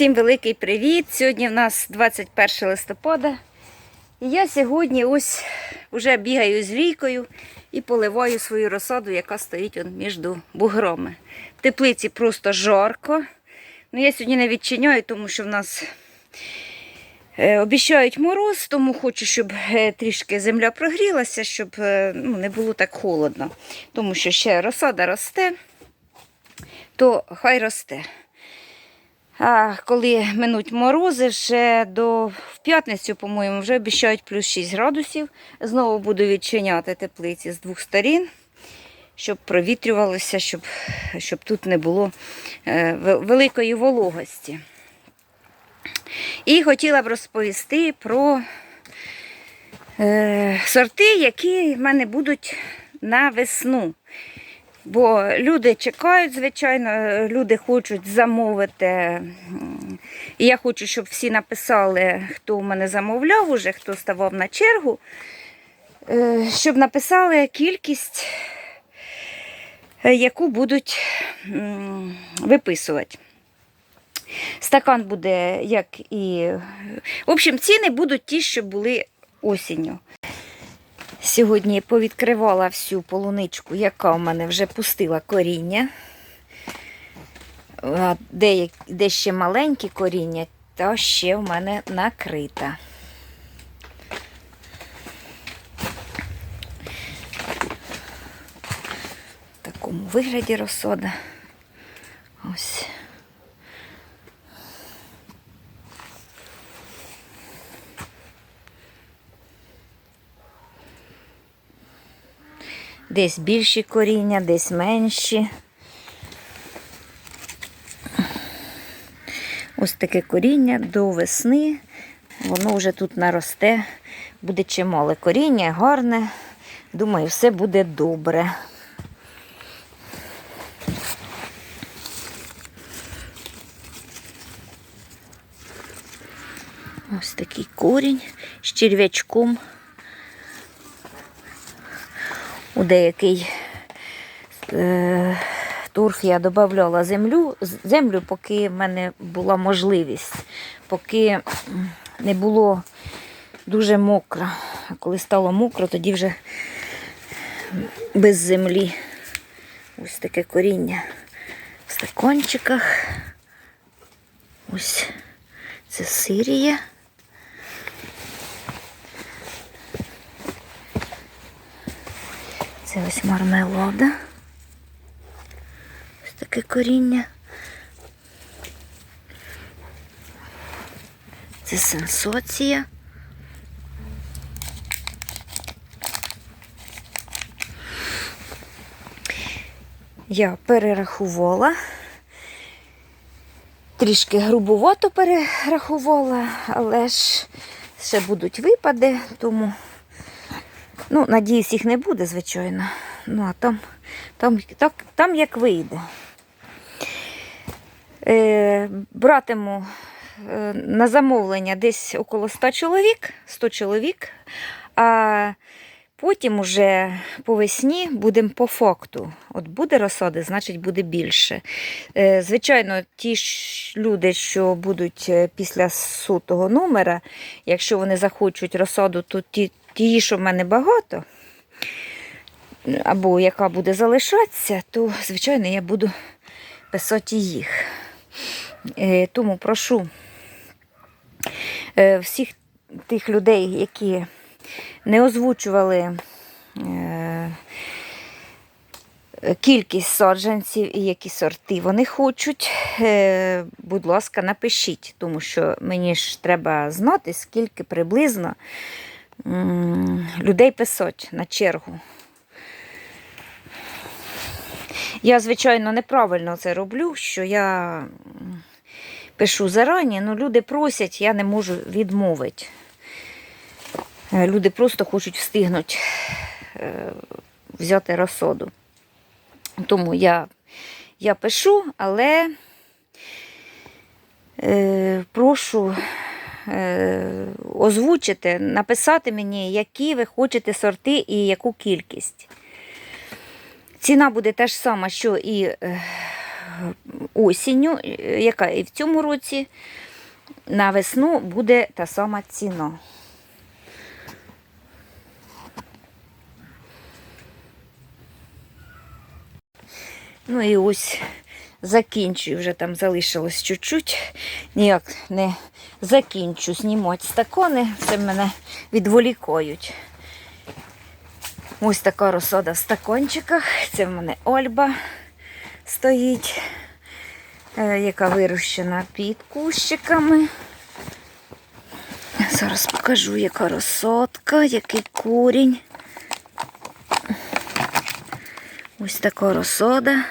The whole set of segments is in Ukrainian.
Всім великий привіт! Сьогодні в нас 21 листопада. І я сьогодні ось вже бігаю з лійкою і поливаю свою розсаду, яка стоїть он між буграми. В теплиці просто жарко. Ну, я сьогодні не відчиняю, тому що в нас е, обіцяють мороз, тому хочу, щоб е, трішки земля прогрілася, щоб е, ну, не було так холодно. Тому що ще розсада росте, то хай росте. А коли минуть морози, вже до в п'ятницю, по-моєму, вже обіцяють плюс 6 градусів. Знову буду відчиняти теплиці з двох сторін, щоб провітрювалося, щоб, щоб тут не було е, великої вологості. І хотіла б розповісти про е, сорти, які в мене будуть на весну. Бо люди чекають, звичайно, люди хочуть замовити. І я хочу, щоб всі написали, хто у мене замовляв уже, хто ставав на чергу, е, щоб написали кількість, е, яку будуть виписувати. Стакан буде, як і. В общем, ціни будуть ті, що були осінню. Сьогодні повідкривала всю полуничку, яка у мене вже пустила коріння. Де, де ще маленькі коріння, та ще в мене накрита. В такому вигляді розсода. Ось. Десь більші коріння, десь менші. Ось таке коріння до весни. Воно вже тут наросте, буде чимале коріння, гарне. Думаю, все буде добре. Ось такий корінь з черв'ячком. У деякий е, торф я додавала землю, землю, поки в мене була можливість, поки не було дуже мокро. А коли стало мокро, тоді вже без землі. Ось таке коріння в стакончиках. Ось це сирія. Це ось мармелада. Ось таке коріння. Це сенсоція. Я перерахувала. Трішки грубовато перерахувала, але ж ще будуть випади, тому Ну, надіюсь, їх не буде, звичайно. Ну, а там, там, так, там як вийде. Е, братиму е, на замовлення десь около 100 чоловік, 100 чоловік, а потім уже по весні будемо по факту. От буде розсади, значить буде більше. Е, звичайно, ті ж люди, що будуть е, після сотого номера, якщо вони захочуть розсаду, то ті, ті, що в мене багато, або яка буде залишатися, то, звичайно, я буду писати їх. Е, Тому прошу е, всіх тих людей, які не озвучували е, кількість саджанців і які сорти вони хочуть, будь ласка, напишіть, тому що мені ж треба знати, скільки приблизно людей писать на чергу. Я, звичайно, неправильно це роблю, що я пишу зарані, але люди просять, я не можу відмовити. Е, Люди просто хочуть встигнути е, взяти розсоду. Тому я, я пишу, але е, прошу озвучити, написати мені, які ви хочете сорти і яку кількість. Ціна буде та ж сама, що і е, осінню, е, яка і в цьому році, на весну буде та сама ціна. Ну і ось закінчую, вже там залишилось чуть-чуть. Ніяк не закінчу знімати стакони, це мене відволікають. Ось така розсада в стакончиках. Це в мене Ольба стоїть, е, яка вирощена під кущиками. Зараз покажу, яка розсадка, який корінь. Ось така розсада,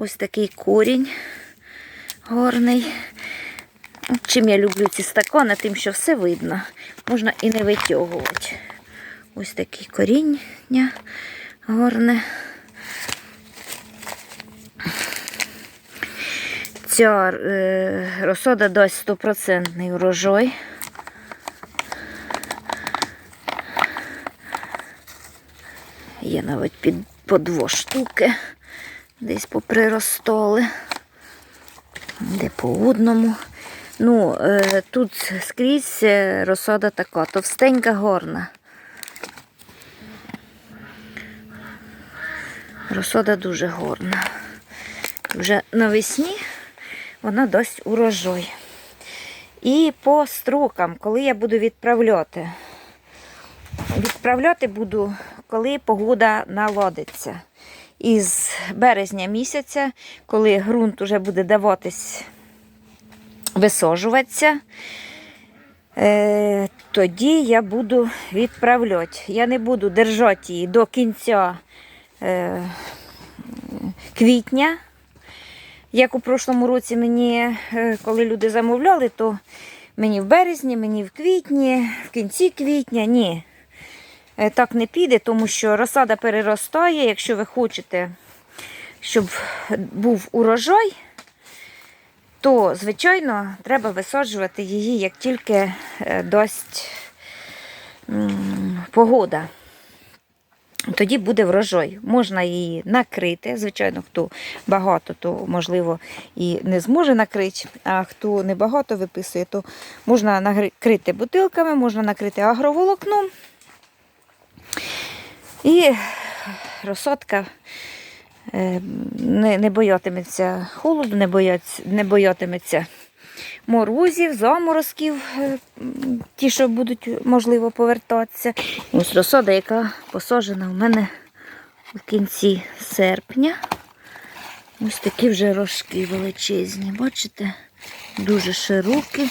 ось такий корінь гарний. От Чим я люблю ці стакани, тим, що все видно. Можна і не витягувати. Ось такі коріння гарне. Ця е, розсада дасть стопроцентний урожай. Є навіть під, по дві штуки. Десь поприростали. Де по одному. Ну, е, тут скрізь е, розсада така, товстенька горна. Розсада дуже горна. Вже навесні вона дасть урожай. І по строкам, коли я буду відправляти. Відправляти буду, коли погода наладиться. Із березня місяця, коли ґрунт вже буде даватись висаджуватися, е, тоді я буду відправляти. Я не буду держати її до кінця е, квітня. Як у прошлому році мені, е, коли люди замовляли, то мені в березні, мені в квітні, в кінці квітня. Ні. Е, Так не піде, тому що розсада переростає. Якщо ви хочете, щоб був урожай, то, звичайно, треба висаджувати її, як тільки е, дасть погода. Тоді буде врожай. Можна її накрити. Звичайно, хто багато, то можливо і не зможе накрити. А хто не багато виписує, то можна накрити бутилками, можна накрити агроволокном. І розсадка е, не, не боятиметься холоду, не, бояться, не боятиметься морозів, заморозків, е, ті, що будуть, можливо, повертатися. Ось розсада, яка посаджена в мене в кінці серпня. Ось такі вже рожки величезні, бачите? Дуже широкі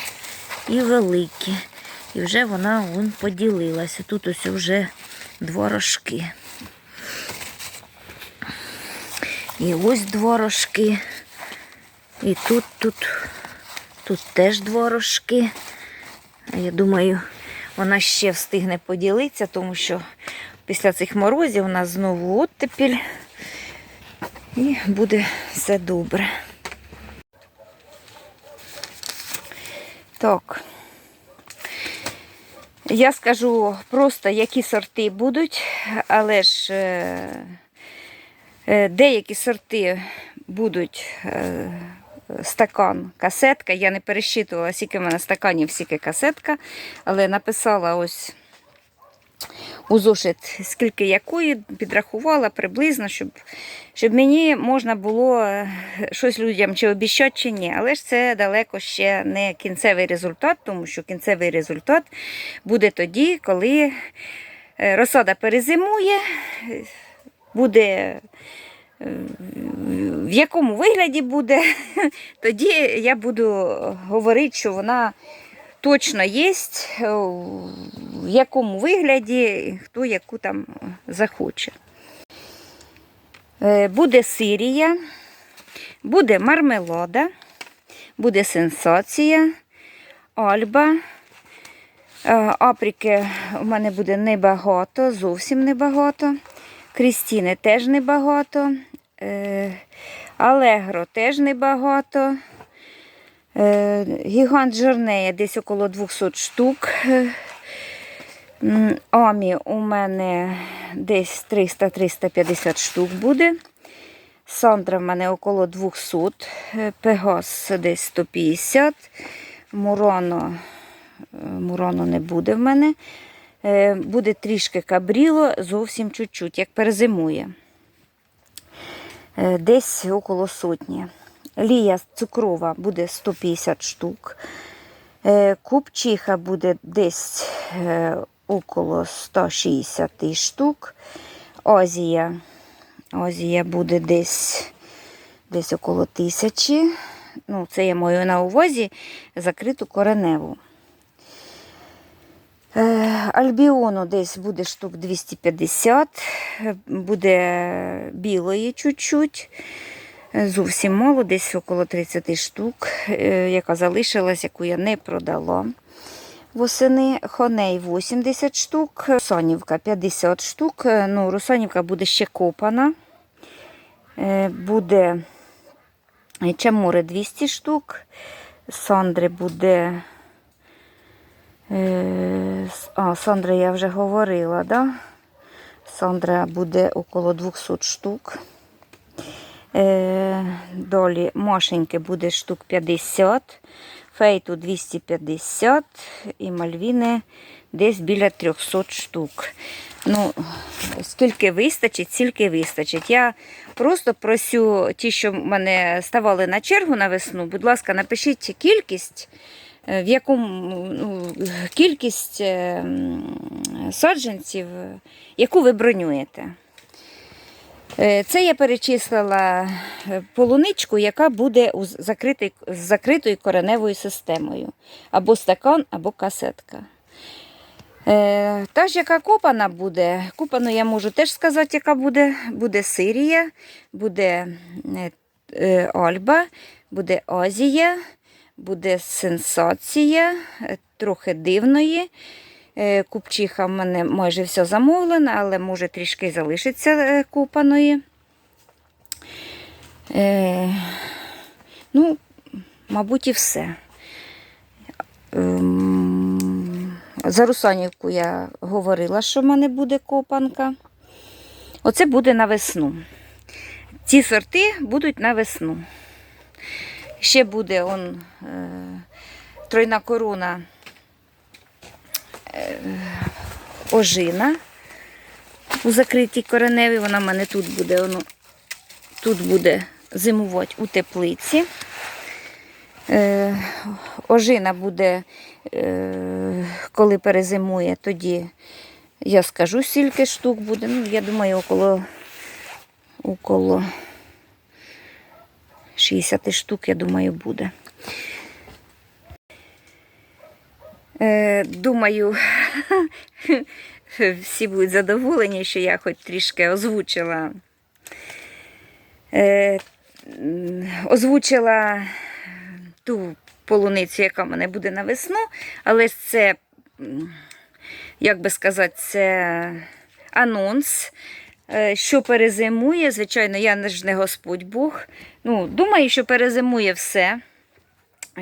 і великі. І вже вона вон поділилася. Тут ось вже два рожки. І ось два рожки. І тут, тут, тут теж два рожки. А Я думаю, вона ще встигне поділитися, тому що після цих морозів у нас знову оттепіль. І буде все добре. Так. Я скажу просто, які сорти будуть, але ж е, е, деякі сорти будуть е, стакан, касетка. Я не пересчитувала, скільки в мене стаканів, скільки касетка, але написала ось у зошит, скільки якої, підрахувала приблизно, щоб, щоб мені можна було е, щось людям чи обіщати, чи ні. Але ж це далеко ще не кінцевий результат, тому що кінцевий результат буде тоді, коли е, розсада перезимує, буде. е, В якому вигляді буде, тоді я буду говорити, що вона точно є, в якому вигляді, хто яку там захоче. Е, Буде сирія, буде мармелада, буде сенсація, альба. Е, Априки у мене буде небагато, зовсім небагато. Крістіни теж небагато. Е, Алегро теж небагато. Е, Гігант жирнеє десь около 200 штук. Е, Амі у мене десь 300-350 штук буде. Сандра в мене около 200, е, Пегас десь 150, Мурано, Мурано не буде в мене. Буде трішки кабріло, зовсім чуть-чуть, як перезимує. Десь около сотні. Лія цукрова буде 150 штук. Е, Купчиха буде десь е, около 160 штук. Озія. Озія буде десь, десь около тисячі. Ну, це я маю на увазі закриту кореневу. Е, Альбіону десь буде штук 250, е, буде білої чуть-чуть. Зовсім мало, десь около 30 штук, е, яка залишилась, яку я не продала. Восени хоней 80 штук, Русанівка 50 штук. Е, Ну, Русанівка буде ще копана. Е, Буде чамури 200 штук. Сандри буде. А, Сандра я вже говорила, да? Сандра буде около 200 штук. Е, Далі Машеньки буде штук 50, фейту 250 і мальвіни десь біля 300 штук. Ну, скільки вистачить, стільки вистачить. Я просто просю ті, що в мене ставали на чергу на весну, будь ласка, напишіть кількість, е, в якому ну, кількість е, саджанців, яку ви бронюєте. Е, Це я перечислила е, полуничку, яка буде з- закритою кореневою системою. Або стакан, або касетка. Е, Та ж, яка копана буде, копану я можу теж сказати, яка буде. Буде Сирія, буде Альба, буде Азія, буде сенсація, трохи дивної. Е, Купчиха в мене майже все замовлена, але може трішки залишиться е, купаної. Е, ну, мабуть, і все. Ем, За Русанівку я говорила, що в мене буде копанка. Оце буде на весну. Ці сорти будуть на весну. Ще буде он, тройна корона ожина у закритій кореневі. Вона в мене тут буде, воно, тут буде зимувати у теплиці. Е, ожина буде, е, коли перезимує, тоді я скажу, скільки штук буде. Ну, я думаю, около, около 60 штук, я думаю, буде. Е, думаю, всі будуть задоволені, що я хоч трішки озвучила. Е, озвучила ту полуницю, яка мене буде на весну, але це, як би сказати, це анонс. е, Що перезимує, звичайно, я ж не Господь Бог. Ну, думаю, що перезимує все.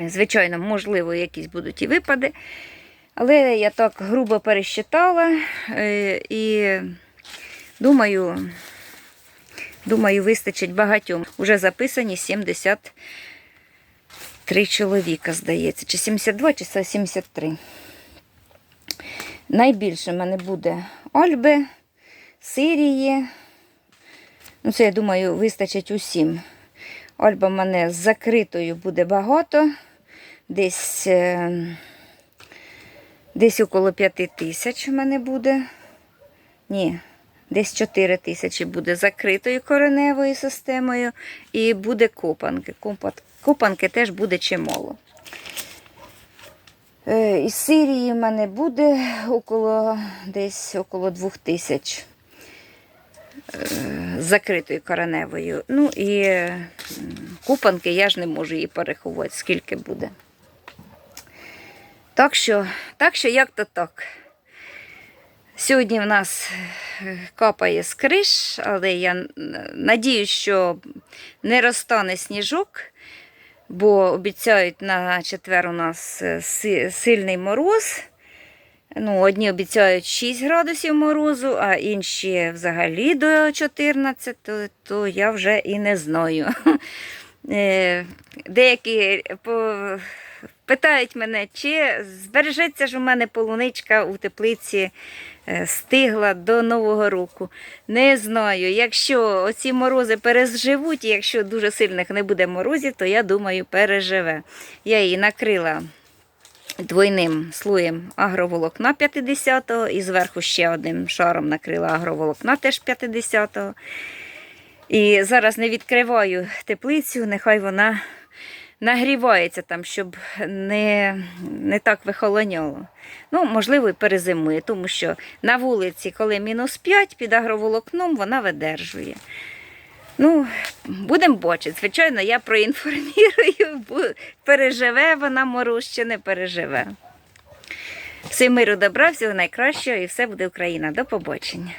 Звичайно, можливо, якісь будуть і випади. Але я так грубо пересчитала е, і думаю, думаю, вистачить багатьом. Уже записані 73 чоловіка, здається, чи 72, чи 73. Найбільше в мене буде Ольби, Сирії. Ну, це, я думаю, вистачить усім. Ольба в мене з закритою буде багато. Десь, е, десь около 5 тисяч в мене буде. Ні, десь 4 тисячі буде закритою кореневою системою. І буде копанки. Копанки теж буде чимало. Е, Із Сирії в мене буде около, десь около 2 тисяч е, закритою кореневою. Ну і купанки я ж не можу її порахувати, скільки буде. Так що, так що як то так. Сьогодні в нас е, капає з криш, але я надіюсь, що не розтане сніжок, бо обіцяють на четвер у нас е, сильний мороз. Ну, одні обіцяють 6 градусів морозу, а інші взагалі до 14, то, то я вже і не знаю. Е, Деякі по- питають мене, чи збережеться ж у мене полуничка у теплиці е, стигла до Нового року. Не знаю. Якщо оці морози переживуть, і якщо дуже сильних не буде морозів, то я думаю, переживе. Я її накрила двойним слоєм агроволокна 50-го і зверху ще одним шаром накрила агроволокна теж 50-го. І зараз не відкриваю теплицю, нехай вона нагрівається там, щоб не, не так вихолоняло. Ну, можливо, і перезимує, тому що на вулиці, коли мінус 5, під агроволокном вона видержує. Ну, будемо бачити. Звичайно, я проінформірую, переживе вона мороз чи не переживе. Всім миру добра, всього найкращого і все буде Україна. До побачення.